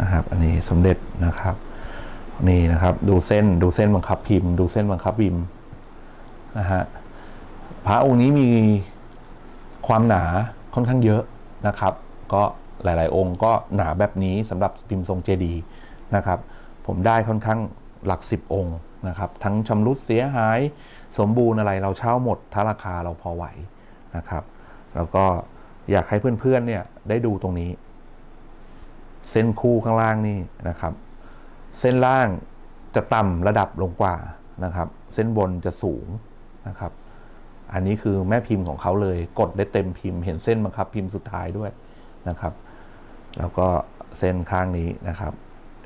นะครับ อันนี้สมเด็จนะครับ นี่นะครับ ดูเส้นดูเส้นบังคับพิมพ์ ดูเส้นบังคับพิมพ์นะฮะพระองค์นี้มีความหนาค่อนข้างเยอะนะครับ ก็หลาย ๆ องค์ก็หนาแบบนี้สำหรับพิมพ์ทรงเจดีย์นะครับ ผมได้ค่อนข้างหลักสิบองค์นะครับ ทั้งชำรุดเสียหายสมบูรณ์อะไรเราเช่าหมดถ้าราคาเราพอไหวนะครับ แล้วก็อยากให้เพื่อน ๆ เนี่ยได้ดูตรงนี้ เส้นคู่ข้างล่างนี่นะครับ เส้นล่างจะต่ำระดับลงกว่านะครับ เส้นบนจะสูงนะครับ อันนี้คือแม่พิมพ์ของเขาเลย กดได้เต็มพิมพ์เห็นเส้นบังคับพิมพ์สุดท้ายด้วยนะครับ แล้วก็เส้นข้างนี้นะครับ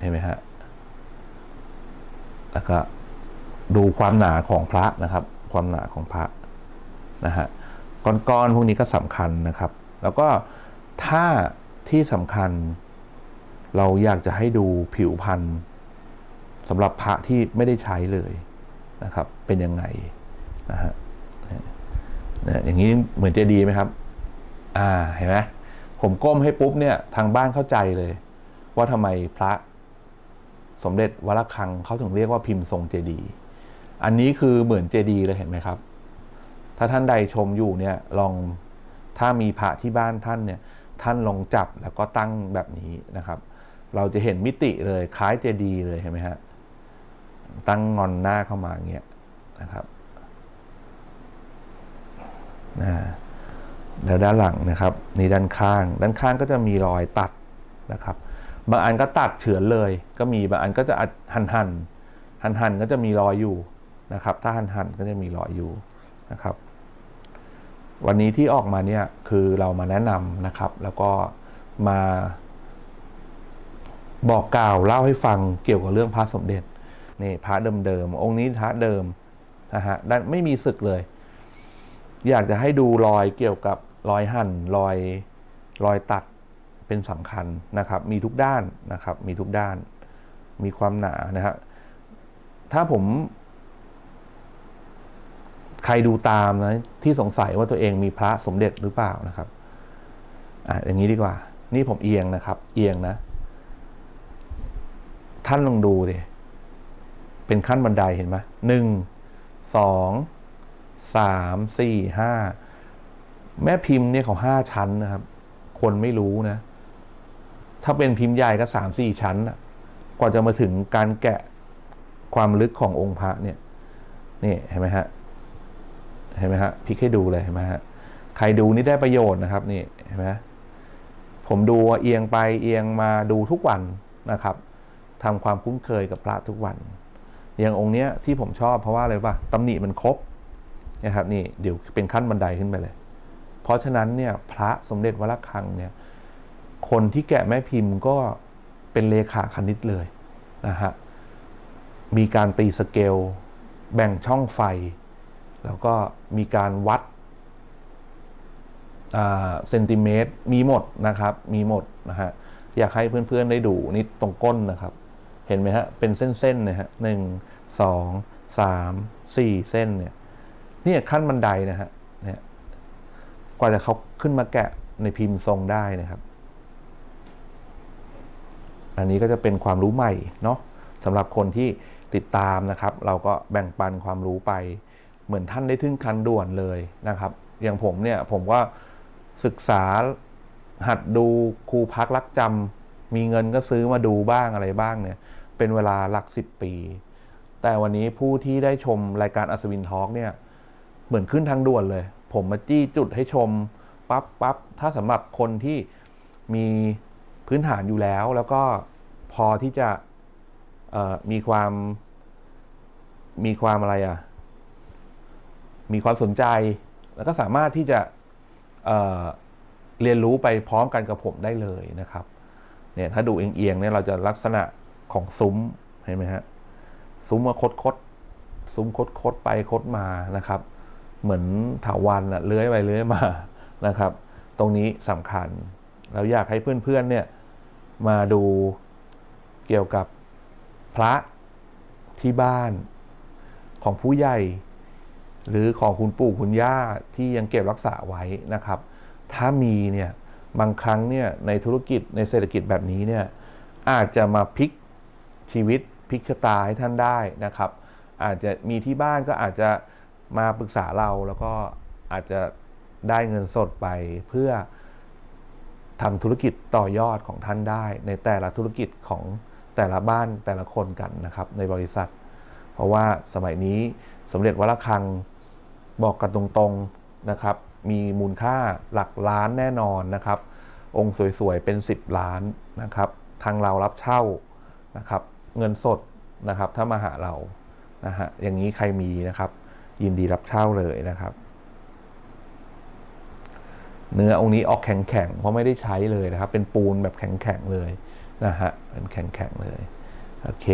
เห็นไหมฮะแล้วก็ดูความหนาของพระนะครับ ความหนาของพระนะฮะก้อนๆพวกนี้ก็สำคัญนะครับ แล้วก็ถ้าที่สำคัญ เราอยากจะให้ดูผิวพันธุ์สำหรับพระที่ไม่ได้ใช้เลยนะครับ เป็นยังไงนะฮะอย่างนี้เหมือนเจดีไหมครับ อ่าเห็นไหมผมก้มให้ปุ๊บเนี่ยทางบ้านเข้าใจเลย ว่าทำไมพระสมเด็จวัดระฆังเขาถึงเรียกว่าพิมพ์ทรงเจดี อันนี้คือเหมือนเจดีเลยเห็นไหมครับ ถ้าท่านใดชมอยู่เนี่ยลองถ้ามีพระที่บ้านท่านเนี่ยท่านลองจับแล้วก็ตั้งแบบนี้นะครับ เราจะเห็นมิติเลยคล้ายเจดีเลยเห็นไหมฮะตั้งงอนหน้าเข้ามาอย่างเงี้ยนะครับนะแล้วด้านหลังนะครับนี่ด้านข้าง ด้านข้างก็จะมีรอยตัดนะครับ บางอันก็ตัดเฉือนเลย ก็มีบางอันก็จะหันหันหันหันก็จะมีรอยอยู่นะครับ ถ้าหันหันก็จะมีรอยอยู่นะครับ วันนี้ที่ออกมาเนี่ยคือเรามาแนะนำนะครับ แล้วก็มา บอกกล่าวเล่าให้ฟังเกี่ยวกับเรื่องพระสมเด็จนี่พระเดิมๆองค์นี้พระเดิมนะฮะด้านไม่มีศึกเลย อยากจะให้ดูรอยเกี่ยวกับรอยหั่นรอยรอยตัดเป็นสำคัญนะครับ มีทุกด้านนะครับ มีทุกด้าน มีความหนานะฮะถ้าผม ใครดูตามนะที่สงสัยว่าตัวเองมีพระสมเด็จหรือเปล่านะครับอะอย่างนี้ดีกว่า นี่ผมเอียงนะครับ เอียงนะ ท่านลองดูดิเป็นขั้นบันไดเห็นไหมหนึ่งสองสามสี่ห้าแม่พิมพ์เนี่ยเขาห้าชั้นนะครับ คนไม่รู้นะ ถ้าเป็นพิมพ์ใหญ่ก็สามสี่ชั้นกว่าจะมาถึงการแกะความลึกขององค์พระเนี่ยนี่เห็นไหมฮะเห็นไหมฮะพิกให้ดูเลยเห็นไหมฮะใครดูนี่ได้ประโยชน์นะครับนี่เห็นไหมผมดูเอียงไปเอียงมาดูทุกวันนะครับ ทำความคุ้นเคยกับพระทุกวัน อย่างองค์เนี้ยที่ผมชอบเพราะว่าอะไรป่ะตำหนิมันครบนะครับนี่เดี๋ยวเป็นขั้นบันไดขึ้นไปเลย เพราะฉะนั้นเนี่ยพระสมเด็จวัดระฆังเนี่ยคนที่แกะแม่พิมพ์ก็เป็นเลขาคณิตเลยนะฮะมีการตีสเกล แบ่งช่องไฟ แล้วก็มีการวัดเซนติเมตรมีหมดนะครับ มีหมดนะฮะ อยากให้เพื่อนๆได้ดูนี่ตรงก้นนะครับ ห็นไหมฮะ เป็นเส้นๆนะฮะหนึ่งสองสามสี่เส้นเนี่ยนี่ขั้นบันไดนะฮะ เนี่ย กว่าจะเขาขึ้นมาแกะในพิมพ์ทรงได้นะครับ อันนี้ก็จะเป็นความรู้ใหม่เนาะสำหรับคนที่ติดตามนะครับ เราก็แบ่งปันความรู้ไปเหมือนท่านได้ทึ่งคันด่วนเลยนะครับ อย่างผมเนี่ยผมก็ศึกษาหัดดูครูพักรักจำมีเงินก็ซื้อมาดูบ้างอะไรบ้างเนี่ย เป็นเวลาหลักสิบปี แต่วันนี้ผู้ที่ได้ชมรายการอัศวินทอล์กเนี่ย เหมือนขึ้นทางด่วนเลย ผมมาจี้จุดให้ชมปั๊บปั๊บถ้าสำหรับคนที่มีพื้นฐานอยู่แล้ว แล้วก็พอที่จะมีความ มีความอะไรอะ่ะ มีความสนใจ แล้วก็สามารถที่จะเเรียนรู้ไปพร้อมกันกับผมได้เลยนะครับ เนี่ยถ้าดูเอียงๆเนี่ยเราจะลักษณะ ของซุ้มเห็นไหมฮะซุ้มมาคดคดซุ้มคดคดไปคดมานะครับ เหมือนถาวันอะเลื้อยไปเลื้อยมานะครับ ตรงนี้สำคัญเราอยากให้เพื่อนๆเนี่ยมาดูเกี่ยวกับพระที่บ้านของผู้ใหญ่ หรือของคุณปู่คุณย่าที่ยังเก็บรักษาไว้นะครับ ถ้ามีเนี่ยบางครั้งเนี่ยในธุรกิจในเศรษฐกิจแบบนี้เนี่ยอาจจะมาพลิก ชีวิตพลิกชะตาให้ท่านได้นะครับ อาจจะมีที่บ้านก็อาจจะมาปรึกษาเราแล้วก็อาจจะได้เงินสดไปเพื่อทำธุรกิจต่อยอดของท่านได้ ในแต่ละธุรกิจของแต่ละบ้านแต่ละคนกันนะครับ ในบริษัท เพราะว่าสมัยนี้สมเด็จวัดระฆังบอกกันตรงๆนะครับ มีมูลค่าหลักล้านแน่นอนนะครับ องค์สวยๆเป็น 10 ล้านนะครับ ทางเรารับเช่านะครับ เงินสดนะครับ ถ้ามาหาเรานะฮะอย่างนี้ใครมีนะครับ ยินดีรับเช่าเลยนะครับ เนื้อองค์นี้ออกแข็งๆเพราะไม่ได้ใช้เลยนะครับ เป็นปูนแบบแข็งๆเลยนะฮะเป็นแข็งๆเลยโอเค